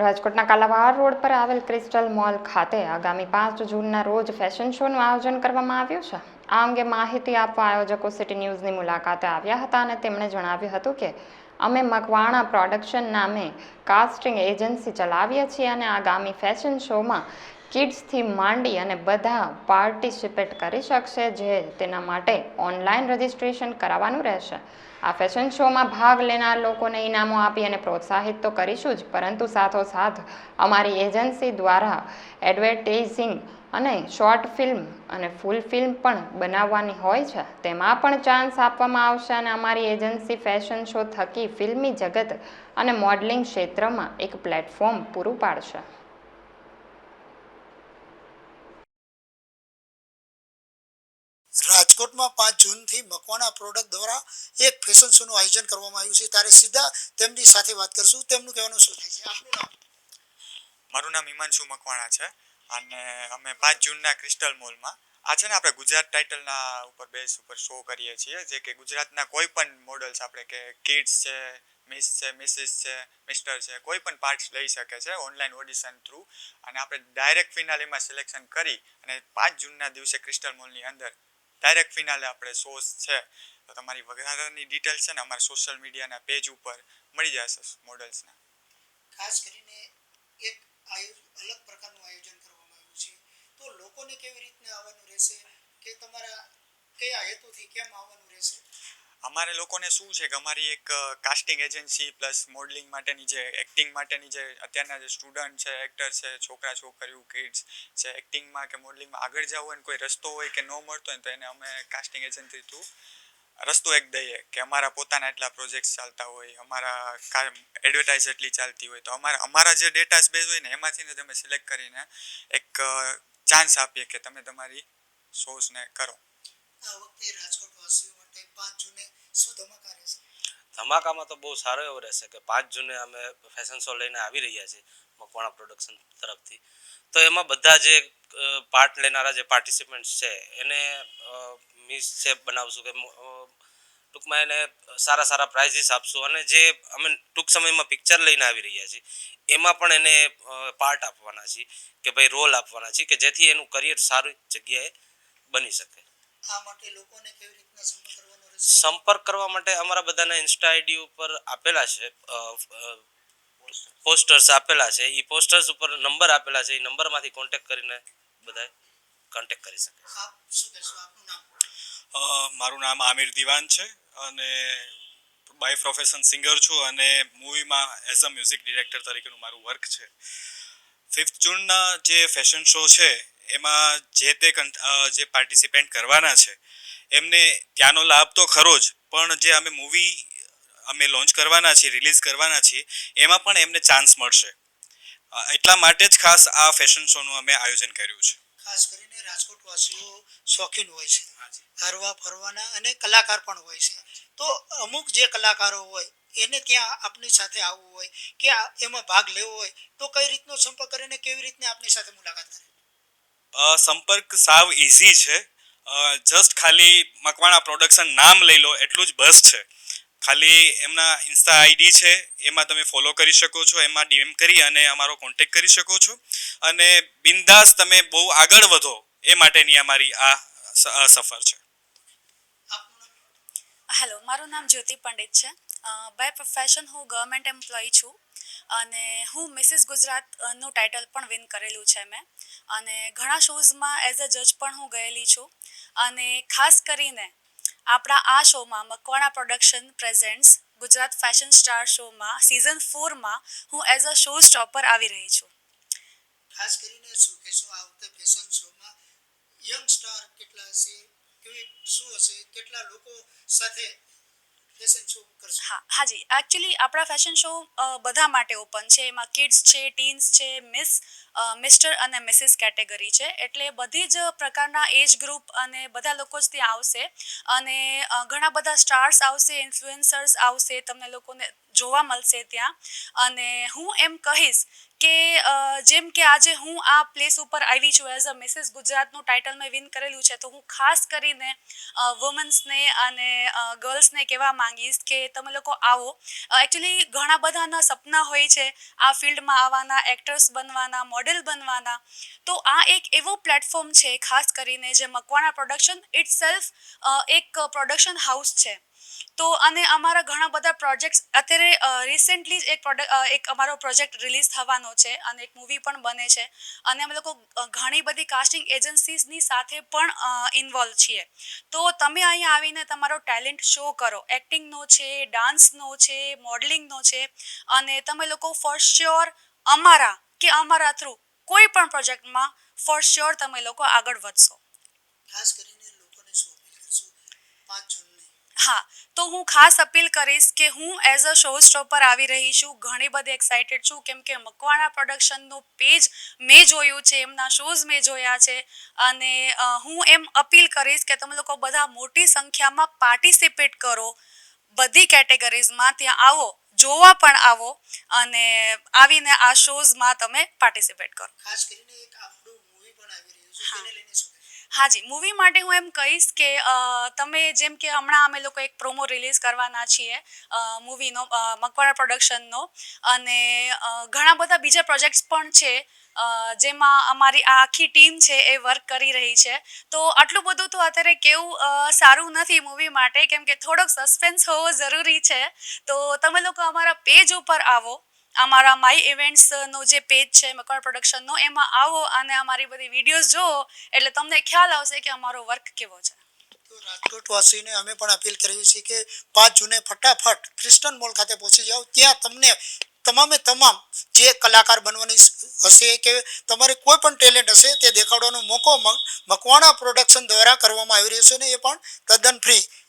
રાજકોટના કાલાવાડ રોડ પર આવેલ ક્રિસ્ટલ મોલ ખાતે આગામી પાંચ જૂનના રોજ ફેશન શોનું આયોજન કરવામાં આવ્યું છે. આ અંગે માહિતી આપવા આયોજકો સિટી ન્યૂઝની મુલાકાતે આવ્યા હતા અને તેમણે જણાવ્યું હતું કે, અમે મકવાણા પ્રોડક્શન નામે કાસ્ટિંગ એજન્સી ચલાવીએ છીએ અને આગામી ફેશન શોમાં કિડ્સથી માંડી અને બધા પાર્ટિસિપેટ કરી શકશે જે તેના માટે ઓનલાઈન રજિસ્ટ્રેશન કરાવવાનું રહેશે. આ ફેશન શોમાં ભાગ લેનાર લોકોને ઇનામો આપી અને પ્રોત્સાહિત તો કરીશું જ, પરંતુ સાથોસાથ અમારી એજન્સી દ્વારા એડવર્ટાઇઝિંગ અને શોર્ટ ફિલ્મ અને ફૂલ ફિલ્મ પણ બનાવવાની હોય છે. તેમાં પણ ચાન્સ આપવામાં આવશે અને અમારી એજન્સી ફેશન શો થકી ફિલ્મી જગત અને મોડલિંગ ક્ષેત્રમાં એક પ્લેટફોર્મ પૂરું પાડશે. રાજકોટમાં પાંચ જૂનથી મકવાના પ્રોડક્ટ દ્વારા એક ફેશન શોનું આયોજન કરવામાં આવ્યું છે. ત્યારે સીધા તેમની સાથે વાત કરશું. તેમનું કહેવાનું શું થાય છે? મારું નામ હિમાંશુ મકવાણા છે અને અમે પાંચ જૂનના ક્રિસ્ટલ મોલમાં આ છે ને આપણે ગુજરાત ટાઇટલના ઉપર બેઝ ઉપર શો કરીએ છીએ. જે કે ગુજરાતના કોઈ પણ મોડલ્સ આપણે કે કિડ્સ છે મિસ છે મિસિસ છે મિસ્ટર છે, કોઈ પણ પાર્ટ્સ લઈ શકે છે ઓનલાઈન ઓડિશન થ્રુ અને આપણે ડાયરેક્ટ ફિનાલીમાં સિલેક્શન કરી અને પાંચ જૂનના દિવસે ક્રિસ્ટલ મોલની અંદર ડાયરેક્ટ ફિનાલે આપણે શોઝ છે, તો તમારી વધારાની ડિટેલ્સ છે ને અમારા સોશિયલ મીડિયાના પેજ ઉપર મળી જશે મોડલ્સના ખાસ કરીને એક અલગ પ્રકારનું આયોજન કરવામાં આવ્યું છે. તો લોકોને કેવી રીતના આવવાનું રહેશે? કે તમારા કયા હેતુથી કેમ આવવાનું રહેશે? અમારે લોકોને શું છે કે અમારી એક કાસ્ટિંગ એજન્સી પ્લસ મોડલિંગ માટેની જે એક્ટિંગ માટેની જે અત્યારના જે સ્ટુડન્ટ છે એક્ટર છે, છોકરા, છોકરીઓ કિડ્સ છે એક્ટિંગમાં કે મોડલિંગમાં આગળ જવું હોય ને કોઈ રસ્તો હોય કે ન મળતો હોય તો એને અમે કાસ્ટિંગ એજન્સી થ્રુ રસ્તો એક દઈએ કે અમારા પોતાના એટલા પ્રોજેક્ટ્સ ચાલતા હોય, અમારા એડવર્ટાઇઝ એટલી ચાલતી હોય. તો અમારા અમારા જે ડેટા બેઝ હોય ને એમાંથી તમે સિલેક્ટ કરીને એક ચાન્સ આપીએ કે તમે તમારી શોઝને કરો. આ વખતે રાજકોટ વાસીઓ માટે પાંચ જૂને શું ધમાકા રહેશે? ધમાકામાં તો બહુ સારો એવો રહેશે કે પાંચ જૂને અમે ફેશન શો લઈને આવી રહ્યા છીએ મકવાણા પ્રોડક્શન તરફથી. તો એમાં બધા જે પાર્ટ લેનારા જે પાર્ટિસિપન્ટ્સ છે એને મિસ છે બનાવશું કે ટૂંકમાં એને સારા સારા પ્રાઇઝીસ આપશું. અને જે અમે ટૂંક સમયમાં પિક્ચર લઈને આવી રહ્યા છીએ એમાં પણ એને પાર્ટ આપવાના છીએ કે ભાઈ રોલ આપવાના છીએ કે જેથી એનું કરિયર સારી જગ્યાએ બની શકે. આ માટે લોકોને કેવી રીતના સંપર્ક સંપર્ક કરવા માટે અમારા બધાના ઇન્સ્ટા આઈડી ઉપર આપેલા છે પોસ્ટર્સ આપેલા છે. એ પોસ્ટર્સ ઉપર નંબર આપેલા છે. એ નંબરમાંથી કોન્ટેક્ટ કરીને બધા કોન્ટેક્ટ કરી શકે આપ શું કહેશો? આપનું નામ? અ, મારું નામ આમિર દિવાન છે અને બાય પ્રોફેશન સિંગર છું અને મૂવીમાં એઝ અ મ્યુઝિક ડિરેક્ટર તરીકેનું મારું વર્ક છે. ફિફ્થ જૂનના જે ફેશન શો છે એમાં જે તે જે પાર્ટિસિપેન્ટ કરવાના છે એમને ત્યાંનો લાભ તો ખરો જ પણ જે અમે મૂવી અમે લોન્ચ કરવાના છીએ રિલીઝ કરવાના છીએ એમાં પણ એમને ચાન્સ મળશે. એટલા માટે જ ખાસ આ ફેશન શોનું અમે આયોજન કર્યું છે. ખાસ કરીને રાજકોટ વાસીઓ શોખીન હોય છે. હરવા ફરવાના અને કલાકાર પણ હોય છે. તો અમુક જે કલાકારો હોય એને ત્યાં આપની સાથે આવવું હોય કે એમાં ભાગ લેવો હોય તો કઈ રીતનો સંપર્ક કરીને કેવી રીતને આપની સાથે મુલાકાત કરે? સંપર્ક સાવ ઇઝી છે. જસ્ટ ખાલી મકવાણા પ્રોડક્શન નામ લઈ લો, એટલું જ બસ છે. ખાલી એમના ઇન્સ્ટા આઈડી છે, એમાં તમે ફોલો કરી શકો છો, એમાં ડીએમ કરી અને અમારો કોન્ટેક્ટ કરી શકો છો. અને બિંદાસ તમે બહુ આગળ વધો, એ માટેની અમારી આ સફર છે. હેલો મારું નામ જ્યોતિ પંડિત છે. બાય પ્રોફેશન હું ગવર્મેન્ટ એમ્પ્લોય છું. અને હું મિસિસ ગુજરાતનું ટાઇટલ પણ વિન કરેલું છે મેં. અને ઘણા શોઝમાં એઝ અ જજ પણ હું ગયેલી છું. અને ખાસ કરીને આપણા આ શોમાં Makwana production presents Gujarat fashion star શોમાં સિઝન ફોરમાં હું એઝ અ શો સ્ટોપર આવી રહી છું. ખાસ કરીને શું કહેશો આ વખતે ફેશન શોમાં યંગ સ્ટાર કેટલા હશે કેવી શું હશે કેટલા લોકો સાથે ફેશન શો કરશે? હા હાજી એકચ્યુઅલી આપણા ફેશન શો બધા માટે ઓપન છે. એમાં કિડ્સ છે ટીન્સ છે મિસ મિસ્ટર અને મિસિસ કેટેગરી છે. એટલે બધી જ પ્રકારના એજ ગ્રુપ અને બધા લોકો જ ત્યાં આવશે. અને ઘણા બધા સ્ટાર્સ આવશે ઇન્ફ્લુએન્સર્સ આવશે, તમને લોકોને જોવા મળશે ત્યાં. અને હું એમ કહીશ કે જેમ કે આજે હું આ પ્લેસ ઉપર આવી છું એઝ અ મિસિસ ગુજરાતનું ટાઇટલ મેં વિન કરેલું છે, તો હું ખાસ કરીને વુમન્સને અને ગર્લ્સને કહેવા માંગીશ કે તમે લોકો આવો. એકચ્યુઅલી ઘણા બધાના સપના હોય છે આ ફિલ્ડમાં આવવાના એક્ટર્સ બનવાના મોડેલ બનવાના. તો આ એક એવો પ્લેટફોર્મ છે, ખાસ કરીને જે મકવાણા પ્રોડક્શન ઇટ સેલ્ફ એક પ્રોડક્શન હાઉસ છે. તો અને અમારા ઘણા બધા પ્રોજેક્ટ્સ અત્યારે રિસેન્ટલી જ એક પ્રોડક્ટ એક અમારો પ્રોજેક્ટ રિલીઝ થવાનો છે અને એક મૂવી પણ બને છે. અને અમે લોકો ઘણી બધી કાસ્ટિંગ એજન્સીસની સાથે પણ ઇન્વોલ્વ છીએ. તો તમે અહીંયા આવીને તમારો ટેલેન્ટ શો કરો. એક્ટિંગનો છે ડાન્સનો છે મોડલિંગનો છે અને તમે લોકો ફોર શ્યોર અમારા કે અમારા થ્રુ કોઈ પણ પ્રોજેક્ટમાં ફોર શ્યોર તમે લોકો આગળ વધશો. ખાસ કરીને લોકોને શું પાંચ જૂનની. હા. તો હું ખાસ અપીલ કરીશ કે હું એઝ અ શો સ્ટોપર આવી રહી છું. ઘણી બધી એક્સાઇટેડ છું. કેમ કે મકવાણા પ્રોડક્શનનું પેજ મેં જોયું છે. એમના શોઝ મેં જોયા છે. અને હું એમ અપીલ કરીશ કે તમે લોકો બધા મોટી સંખ્યામાં પાર્ટિસિપેટ કરો. બધી કેટેગરીઝમાં ત્યાં આવો. જોવા પણ આવો અને આવીને આ શોઝમાં તમે પાર્ટિસિપેટ કરો ખાસ કરીને એક આપણું મૂવી પણ આવી રહ્યું છે હા. તેને લઈને શું હાજી મૂવી માટે હું એમ કહીશ કે તમે જેમ કે હમણાં અમે લોકો એક પ્રોમો રિલીઝ કરવાના છીએ મૂવીનો મકવાણા પ્રોડક્શનનો અને ઘણા બધા બીજા પ્રોજેક્ટ્સ પણ છે જેમાં અમારી આ આખી ટીમ છે એ વર્ક કરી રહી છે. તો આટલું બધું તો અત્યારે કેવું સારું નથી મૂવી માટે, કેમ કે થોડોક સસ્પેન્સ હોવો જરૂરી છે. તો તમે લોકો અમારા પેજ ઉપર આવો. અમારા માય ઇવેન્ટ્સનો જે પેજ છે મકવાણા પ્રોડક્શનનો એમાં આવો અને અમારી બધી વિડીયોઝ જુઓ એટલે તમને ખ્યાલ આવશે કે અમારો વર્ક કેવો છે. રાજકોટવાસીને અમે પણ અપીલ કરીએ છે કે પાંચ જૂને ફટાફટ ક્રિસ્ટન મોલ ખાતે પહોંચી જાઓ. ત્યાં તમને તમામે તમામ જે કલાકાર બનવાની હશે કે તમારે કોઈ પણ ટેલેન્ટ હશે તે દેખાડવાનો મોકો મકવાણા પ્રોડક્શન દ્વારા કરવામાં આવી રહ્યો છે ને એ પણ તદ્દન ફ્રી